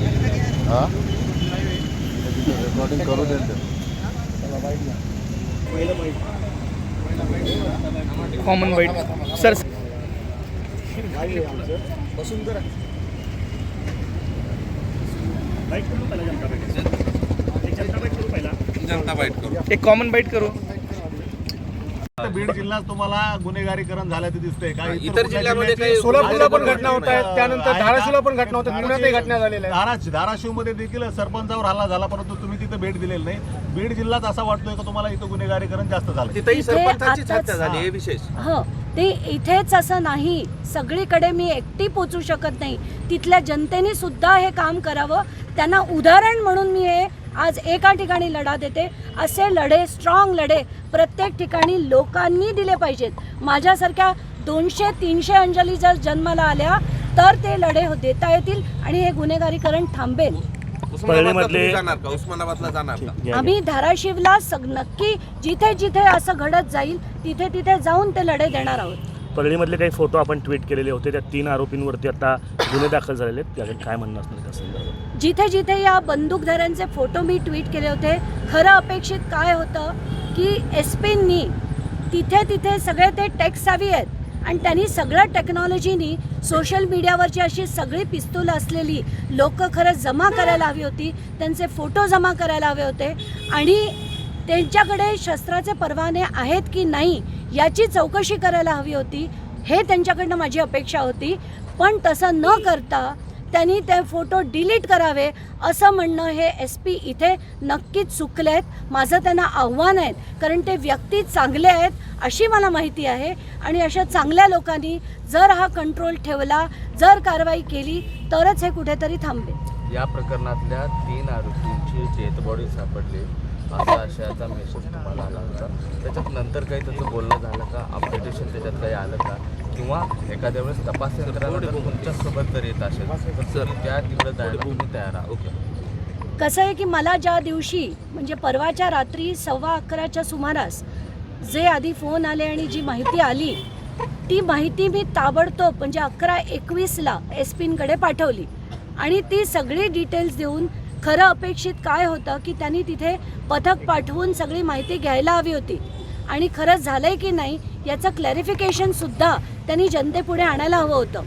हा? रेकॉर्डिंग करू दे कॉमन वाईट सर जनता बाईट करू एक कॉमन बाईट करू. बीड जिल्ह्यात तुम्हाला गुन्हेगारीकरण झाल्याचं दिसतंय. का इतर जिल्ह्यामध्ये काही सोलापूरला पण घटना होत आहेत. त्यानंतर धाराशिवला पण घटना होत आहेत. पुण्यातही घटना झालेल्या आहेत. धाराशिव धाराशिवमध्ये देखील सरपंचावर हल्ला झाला परंतु तुम्ही तिथे भेट दिलेली नाही. बीड जिल्ह्यात असा वाटतोय का तुम्हाला इथं गुन्हेगारीकरण जास्त झालं तिथेही सरपंचाची आताच- हत्या झाली हे विशेष. हो. ते इथेच असं नाही. सगळीकडे मी एकटी पोचू शकत नाही. तिथल्या जनतेने सुद्धा हे काम करावं. त्यांना उदाहरण म्हणून मी हे आज एका ठिकाणी लढा देते. असे लढे स्ट्रॉंग लढे प्रत्येक ठिकाणी लोकांनी दिले पाहिजेत. माझ्यासारख्या दोनशे तीनशे अंजली जर जन्माला आल्या तर ते लढे हो- देता येतील आणि हे गुन्हेगारीकरण थांबेल. उस्मानाबादला तुम्ही जाणार का? उस्मानाबादला जाणार का? आम्ही धाराशिवला सग नक्की जिथे जिथे असं घडत जाईल तिथे तिथे जाऊन ते लढे देणार आहोत. परळीमधले काही फोटो आपण ट्विट केलेले होते. त्या तीन आरोपींवरती आता गुन्हे दाखल झालेले आहेत. काय म्हणणं असणार त्या संदर्भात? जिथे जिथे या बंदूकधाऱ्यांचे फोटो मी ट्विट केले होते खरं अपेक्षित काय होतं की एस पींनी तिथे तिथे सगळे ते टॅक्स हवी आहेत आणि त्यांनी सगळं टेक्नॉलॉजीनी सोशल मीडियावरची अशी सगळी पिस्तूल असलेली लोक खरं जमा करायला हवी होती त्यांचे फोटो जमा करायला हवे होते आणि त्यांच्याकडे शस्त्राचे परवाने आहेत की नाही याची चौकशी करायला हवी होती हे त्यांच्याकडनं माझी अपेक्षा होती. पण तसं न करता त्यांनी ते फोटो डिलीट करावे असं म्हणणं हे एस पी इथे नक्कीच चुकले आहेत. माझं त्यांना आव्हान आहे कारण ते व्यक्ती चांगले आहेत अशी मला माहिती आहे. आणि अशा चांगल्या लोकांनी जर हा कंट्रोल ठेवला जर कारवाई केली तरच हे कुठेतरी थांबेल. या प्रकरणातल्या तीन आरोपींची डेथ बॉडी सापडली. असा आशयाचा मेसेज तुम्हाला आला होता. त्याच्यात नंतर काही त्याचं बोलणं झालं का? अपडेटेशन त्याच्यात काही आलं का? किंवा एखाद्या वेळेस तपास यंत्रणा तुमच्यासोबत जर येत असेल. तर त्या तिकडे जायला तुम्ही तयार आहात. ओके. कसं आहे की मला ज्या दिवशी म्हणजे परवाच्या रात्री सव्वा अकराच्या सुमारास जे आधी फोन आले आणि जी माहिती आली ती माहिती मी ताबडतोब म्हणजे अकरा एकवीसला एस पींकडे पाठवली. आणि ती सगळी डिटेल्स देऊन खरं अपेक्षित काय होतं की त्यांनी तिथे पथक पाठवून सगळी माहिती घ्यायला हवी होती. आणि खरंच झालंय की नाही याचं क्लॅरिफिकेशन सुद्धा त्यांनी जनतेपुढे आणायला हवं होतं.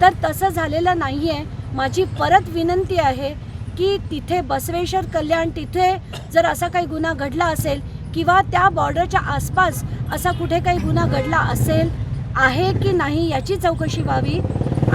तर तसं झालेलं नाही आहे माझी परत विनंती आहे की तिथे बसवेश्वर कल्याण तिथे जर असा काही गुन्हा घडला असेल किंवा त्या बॉर्डरच्या आसपास असा कुठे काही गुन्हा घडला असेल आहे की नाही याची चौकशी व्हावी.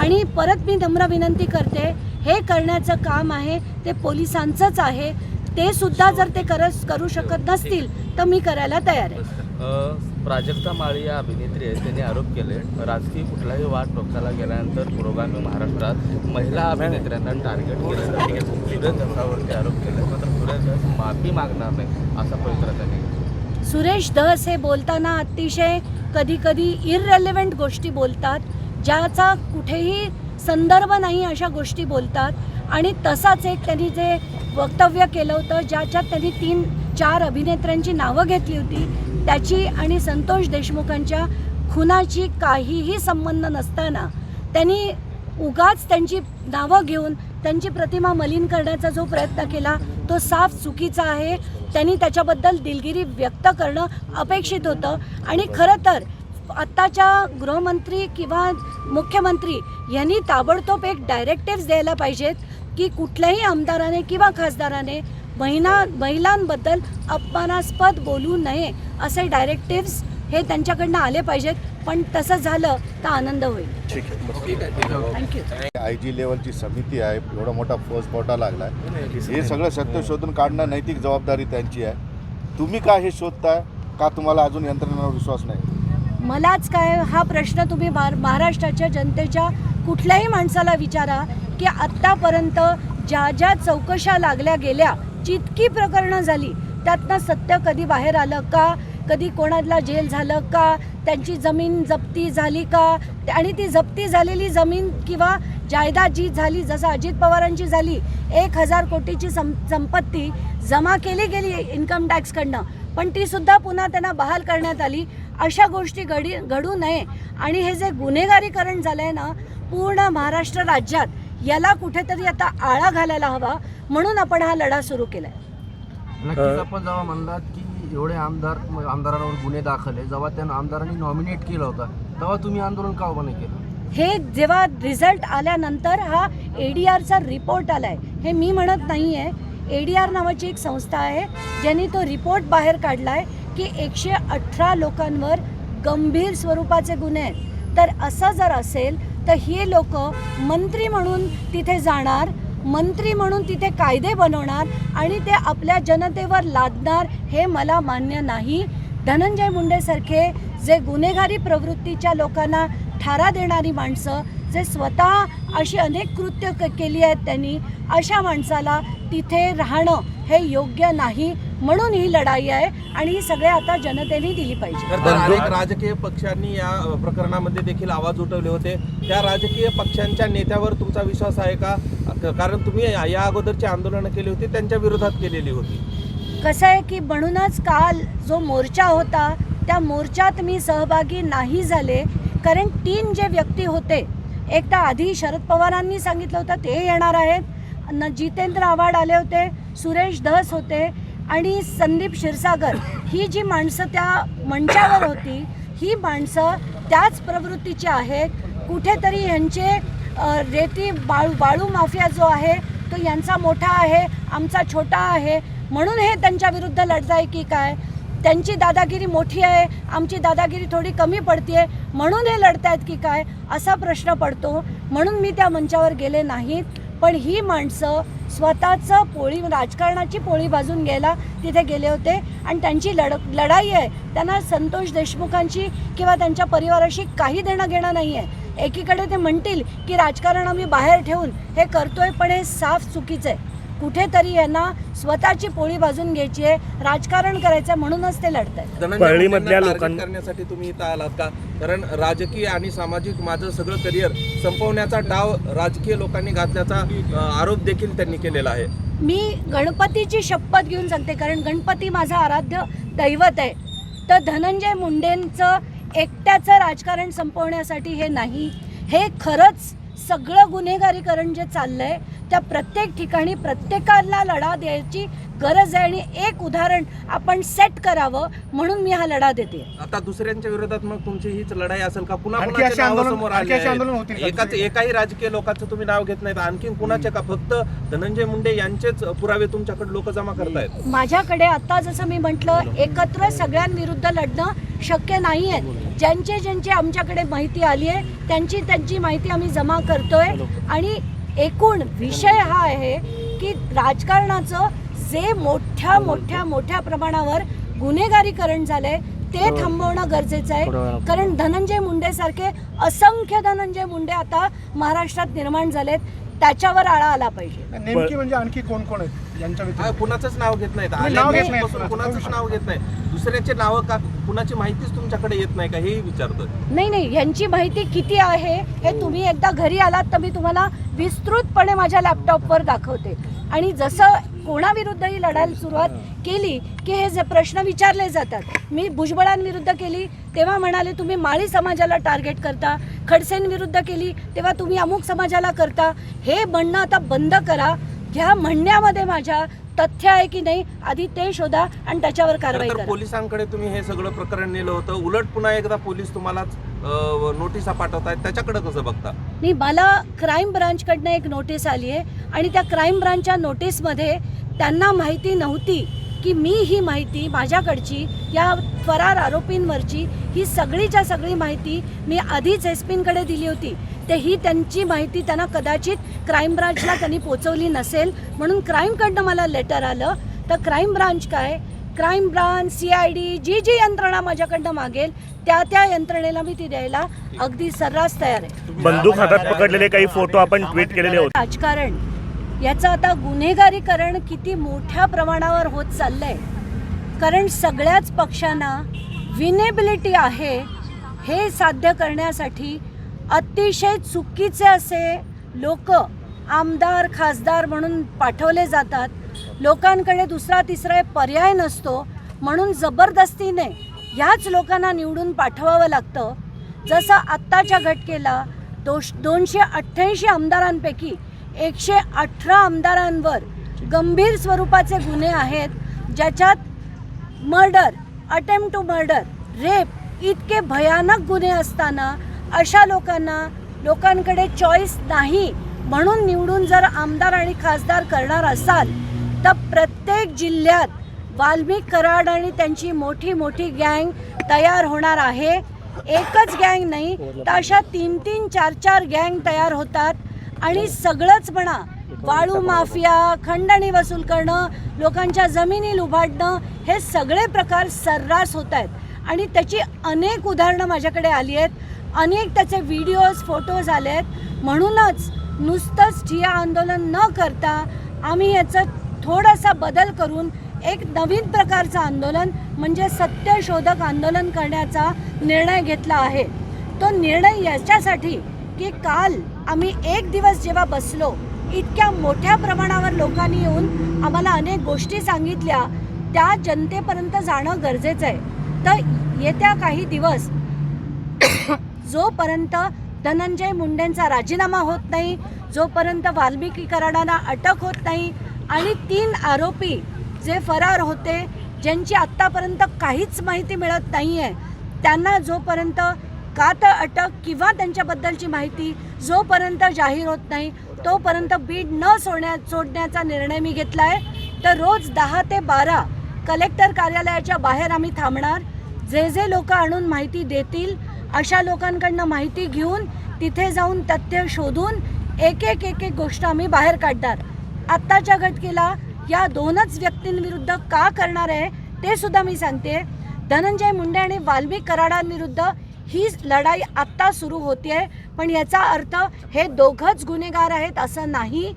आणि परत मी नम्र विनंती करते हे करण्याचं काम आहे ते पोलिसांचंच आहे ते सुद्धा जर ते करस करू शकत नसतील तर मी करायला तयार आहे. प्राजक्ता माळी या अभिनेत्री आहेत त्यांनी आरोप केले राजकीय कुठलाही वाद टोकाला गेल्यानंतर पुरोगामी महाराष्ट्रात महिला अभिनेत्र्यांना टार्गेट केलं सुरेश धसावरती आरोप केले. मात्र सुरेश धस माफी मागणार नाही असा पवित्रा त्यांनी. सुरेश धस हे बोलताना अतिशय कधी कधी इररेलिव्हंट गोष्टी बोलतात ज्याचा कुठेही संदर्भ नाही अशा गोष्टी बोलतात. आणि तसाच एक त्यांनी जे वक्तव्य केलं होतं ज्याच्यात त्यांनी तीन चार अभिनेत्र्यांची नावं घेतली होती त्याची आणि संतोष देशमुखांच्या खुनाची काहीही संबंध नसताना त्यांनी उगाच त्यांची नावं घेऊन त्यांची प्रतिमा मलिन करण्याचा जो प्रयत्न केला तो साफ चुकीचा आहे. त्यांनी त्याच्याबद्दल दिलगिरी व्यक्त करणं अपेक्षित होतं. आणि खरं तर आत्ताच्या गृहमंत्री किंवा मुख्यमंत्री यांनी ताबडतोब एक डायरेक्टिव्स द्यायला पाहिजेत की कुठल्याही आमदाराने किंवा खासदाराने महिला महिलांबद्दल अपमानास्पद बोलू नये असे डायरेक्टिव्स हे त्यांच्याकडनं आले पाहिजेत. पण तसं झालं तर आनंद होईल. ठीक आहे. ठीक आहे ठीक आहे थँक्यू आय जी लेवलची समिती आहे. एवढा मोठा फौज पोटा लागलाय. हे सगळं सत्य शोधून काढणं नैतिक जबाबदारी त्यांची आहे. तुम्ही का हे शोधताय? का तुम्हाला अजून यंत्रणेवर विश्वास नाही? मलाच काय हा प्रश्न तुम्ही महार- महाराष्ट्राच्या जनतेच्या कुठल्याही माणसाला विचारा की आत्तापर्यंत ज्या ज्या चौकशा लागल्या गेल्या जितकी प्रकरणं झाली त्यातनं सत्य कधी बाहेर आलं का? कधी कोणाला जेल झालं का? त्यांची जमीन जप्ती झाली का? आणि ती जप्ती झालेली जमीन किंवा जायदाद जी झाली जसं अजित पवारांची झाली एक हजार कोटीची सं संपत्ती जमा केली गेली इन्कम टॅक्सकडनं पण ती सुद्धा पुन्हा त्यांना बहाल करण्यात आली. अशा गोष्टी घडी घडू नये. आणि हे जे गुन्हेगारीकरण झालं आहे ना पूर्ण महाराष्ट्र राज्यात याला कुठेतरी आता आळा घालायला हवा म्हणून आपण हा लढा सुरू केलाय. नक्कीच आपण जेव्हा म्हणलात की एवढे आमदार आमदारांवर गुन्हे दाखल आहे जेव्हा त्या आमदारांनी नॉमिनेट केलं होतं तेव्हा तुम्ही आंदोलन का उभं नाही केलं? हे जेव्हा रिझल्ट आल्यानंतर हा ए डी आरचा रिपोर्ट आलाय हे मी म्हणत नाही आहे ए डी आर नावाची एक संस्था आहे ज्यांनी तो रिपोर्ट बाहेर काढला आहे की एकशे अठरा लोकांवर गंभीर स्वरूपाचे गुन्हे आहेत. तर असं जर असेल तर हे लोक मंत्री म्हणून तिथे जाणार मंत्री म्हणून तिथे कायदे बनवणार आणि ते आपल्या जनतेवर लादणार हे मला मान्य नाही. धनंजय मुंडेसारखे जे गुन्हेगारी प्रवृत्तीच्या लोकांना ठारा देणारी माणसं जे स्वतः अशी अनेक कृत्य क केली आहेत त्यांनी अशा माणसाला तिथे राहणं हे योग्य नाही म्हणून ही लढाई आहे आणि ही सगळे आता जनतेने दिली पाहिजे. तर तर अनेक राजकीय पक्षांनी या प्रकरणामध्ये देखील आवाज उठवले होते. त्या राजकीय पक्षांच्या नेत्यावर तुमचा विश्वास आहे का? क- कारण तुम्ही या या अगोदरची आंदोलनं केली होती त्यांच्या विरोधात केलेली होती. कसं आहे की म्हणूनच काल जो मोर्चा होता त्या मोर्चात मी सहभागी नाही झाले. कारण तीन जे व्यक्ती होते एक तर आधी शरद पवारांनी सांगितलं होतं ते येणार आहेत. न जितेंद्र आव्हाड आले होते सुरेश धस होते आणि संदीप क्षीरसागर. ही जी माणसं त्या मंचावर होती ही माणसं त्याच प्रवृत्तीची आहेत. कुठेतरी यांचे रेती बाळू बाळू माफिया जो आहे तो यांचा मोठा आहे आमचा छोटा आहे. म्हणून हे त्यांच्या विरुद्ध लढताय की काय? त्यांची दादागिरी मोठी आहे आमची दादागिरी थोडी कमी पडते म्हणून हे लढतायत की काय असा प्रश्न पडतो. म्हणून मी त्या मंचावर गेले नाहीत पण ही माणसं स्वतःचं पोळी राजकारणाची पोळी भाजून घ्यायला तिथे गेले होते. आणि त्यांची लढ लढाई आहे. त्यांना संतोष देशमुखांची किंवा त्यांच्या परिवाराशी काही देणं घेणं नाही आहे एकीकडे ते म्हणतील की राजकारण आम्ही बाहेर ठेवून हे करतोय पण हे साफ चुकीचं आहे. कुठेतरी यांना स्वतःची पोळी भाजून घ्यायची आहे राजकारण करायचं आहे, म्हणूनच ते लढत परळीमधल्या मुंडेंना टार्गेट लोकां- करण्यासाठी तुम्ही इथं आलात का? कारण राजकीय आणि सामाजिक माझं सगळं करिअर संपवण्याचा डाव राजकीय लोकांनी घातल्याचा आरोप देखील त्यांनी केलेला आहे. मी गणपतीची शपथ घेऊन सांगते कारण गणपती माझं आराध्य दैवत आहे. तर धनंजय मुंडेंचं एकट्याचं राजकारण संपवण्यासाठी हे नाही. हे खरंच सगळं गुन्हेगारीकरण जे चाललंय त्या प्रत्येक ठिकाणी प्रत्येकाला लढा द्यायची गरज आहे आणि एक उदाहरण आपण सेट करावं म्हणून मी हा लढा देते. आता दुसऱ्यांच्या विरोधात मग तुमची हीच लढाई असेल का? पुन्हा आणखी अशी आंदोलन- समोर आणखी आले अशी आंदोलन आहेत? होतील का एकाच एकाही राजकीय लोकांचं तुम्ही नाव घेत नाहीत. आणखी कुणाचे का? फक्त धनंजय मुंडे यांचेच पुरावे तुमच्याकडे लोक जमा करतायत. माझ्याकडे आता जसं मी म्हटलं एकत्र सगळ्यांविरुद्ध लढणं शक्य नाही आहे. ज्यांचे ज्यांची आमच्याकडे माहिती आली आहे त्यांची त्यांची माहिती आम्ही जमा करतोय. आणि एकूण विषय हा आहे की राजकारणाचं जे मोठ्या मोठ्या मोठ्या प्रमाणावर गुन्हेगारीकरण झालंय ते थांबवणं गरजेचं आहे. कारण धनंजय मुंडे सारखे असंख्य धनंजय मुंडे आता महाराष्ट्रात निर्माण झालेत. त्याच्यावर आळा आला पाहिजे. नेमकी म्हणजे आणखी कोण कोण आहेत यांच्या हा, व्यतिरिक्त? कुणाचंच नाव घेत नाहीत. तुम्ही नाव घेत आल्यापासून कुणाचं. कुणाचंच नाव घेत नाही. दुसऱ्याचे नाव का? कुणाची माहितीच तुमच्याकडे येत नाही का? हेही विचारतोय. नाही नाही यांची माहिती किती आहे हे तुम्ही एकदा घरी आलात तर मी तुम्हाला विस्तृतपणे माझ्या लॅपटॉपवर दाखवते. आणि जसं कोणाविरुद्धही लढायला सुरुवात केली की हे जे प्रश्न विचारले जातात. मी भुजबळांविरुद्ध केली तेव्हा म्हणाले तुम्ही माळी समाजाला टार्गेट करता खडसेंविरुद्ध केली तेव्हा तुम्ही अमुक समाजाला करता. हे म्हणणं आता बंद करा. ह्या म्हणण्यामध्ये माझ्या तथ्य आहे की नाही आधी ते शोधा आणि त्याच्यावर कारवाई तर करा. पोलिसांकडे तुम्ही हे सगळं प्रकरण नेलं होतं. उलट पुन्हा एकदा पोलीस तुम्हालाच अ, नोटिसा पाठवतायत त्याच्याकडे कसं बघता? नाही मला क्राईम ब्रांचकडनं एक नोटीस आली आहे आणि त्या क्राईम ब्रांचच्या नोटीसमध्ये त्यांना माहिती नव्हती की मी ही माहिती माझ्याकडची या फरार आरोपींवरची ही सगळीच्या सगळी माहिती मी आधीच एस दिली होती. ते ही त्यांची माहिती त्यांना कदाचित क्राईम ब्रांचला त्यांनी पोचवली नसेल. म्हणून क्राईमकडनं मला लेटर आलं. तर क्राईम ब्रांच काय? Crime branch C I D जी जी यंत्रणा माझ्याकडनं मागेल त्या त्या यंत्रणेला मी ती द्यायला अगदी सर्रास तयार आहे. बंदूक हातात पकडलेले काही फोटो आपण ट्विट केलेले होते. राजकारण याचं आता गुन्हेगारीकरण किती मोठ्या प्रमाणावर होत चाललंय. कारण सगळ्याच पक्षांना विनेबिलिटी आहे हे साध्य करण्यासाठी अतिशय चुकीचे असे लोक आमदार खासदार म्हणून पाठवले जातात. लोकांकडे दुसरा तिसरा पर्याय नसतो. म्हणून जबरदस्तीने ह्याच लोकांना निवडून पाठवावं लागतं. जसं आत्ताच्या घटकेला दोष दोनशे अठ्ठ्याऐंशी आमदारांपैकी एकशे अठरा आमदारांवर गंभीर स्वरूपाचे गुन्हे आहेत. ज्याच्यात murder attempt to murder rape इतके भयानक गुन्हे असताना अशा लोकांना लोकांकडे चॉईस नाही म्हणून निवडून जर आमदार आणि खासदार करणार असाल तर प्रत्येक जिल्ह्यात वाल्मिक कराड आणि त्यांची मोठी मोठी गँग तयार होणार आहे. एकच गँग नाही तर अशा तीन तीन चार चार गँग तयार होतात. आणि सगळंच म्हणा वाळू माफिया खंडणी वसूल करणं लोकांच्या जमिनी लुभाडणं हे सगळे प्रकार सर्रास होत आहेत. आणि त्याची अनेक उदाहरणं माझ्याकडे आली आहेत. अनेक त्याचे व्हिडिओज फोटोज आले आहेत म्हणूनच नुसतंच ठिया आंदोलन न करता आम्ही याचं थोडासा बदल करून एक नवीन प्रकारचं आंदोलन म्हणजे सत्यशोधक आंदोलन करण्याचा निर्णय घेतला आहे. तो निर्णय याच्यासाठी की काल आम्ही एक दिवस जेव्हा बसलो इतक्या मोठ्या प्रमाणावर लोकांनी येऊन आम्हाला अनेक गोष्टी सांगितल्या त्या जनतेपर्यंत जाणं गरजेचं आहे. तर येत्या काही दिवस जोपर्यंत धनंजय मुंडेंचा राजीनामा होत नाही जोपर्यंत वाल्मिकी कराडांना अटक होत नाही आणि तीन आरोपी जे फरार होते ज्यांची आत्तापर्यंत काहीच माहिती मिळत नाही आहे त्यांना जोपर्यंत का तर अटक किंवा त्यांच्याबद्दलची माहिती जोपर्यंत जाहीर होत नाही तोपर्यंत बीड न सोडण्या सोडण्याचा निर्णय मी घेतला आहे तर रोज दहा ते बारा कलेक्टर कार्यालयाच्या बाहेर आम्ही थांबणार. जे जे लोक आणून माहिती देतील अशा लोकांकडनं माहिती घेऊन तिथे जाऊन तथ्य शोधून एक एक एक एक गोष्ट आम्ही बाहेर काढणार आत्ताच्या घटकेला या दोनच व्यक्तींविरुद्ध का करणार आहे ते सुद्धा मी सांगते. धनंजय मुंडे आणि वाल्मिक कराडांविरुद्ध ही लढाई आत्ता सुरू होते पण याचा अर्थ हे दोघंच गुन्हेगार आहेत असं नाही.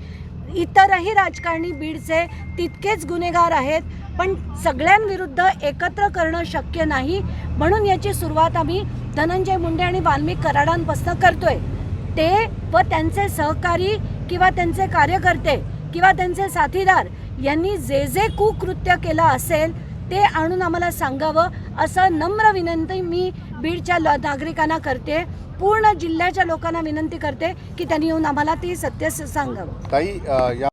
इतरही राजकारणी बीडचे तितकेच गुन्हेगार आहेत. पण सगळ्यांविरुद्ध एकत्र करणं शक्य नाही. म्हणून याची सुरुवात आम्ही धनंजय मुंडे आणि वाल्मिक कराडांपासून करतोय. ते व त्यांचे सहकारी किंवा त्यांचे कार्यकर्ते किंवा त्यांचे साथीदार यांनी जे जे कुकृत्य केलं असेल ते आणून आम्हाला सांगावं असं नम्र विनंती मी बीडच्या ल- नागरिकांना करते. पूर्ण जिल्ह्याच्या लोकांना विनंती करते की त्यांनी येऊन आम्हाला ती सत्य सांगावं. ताई या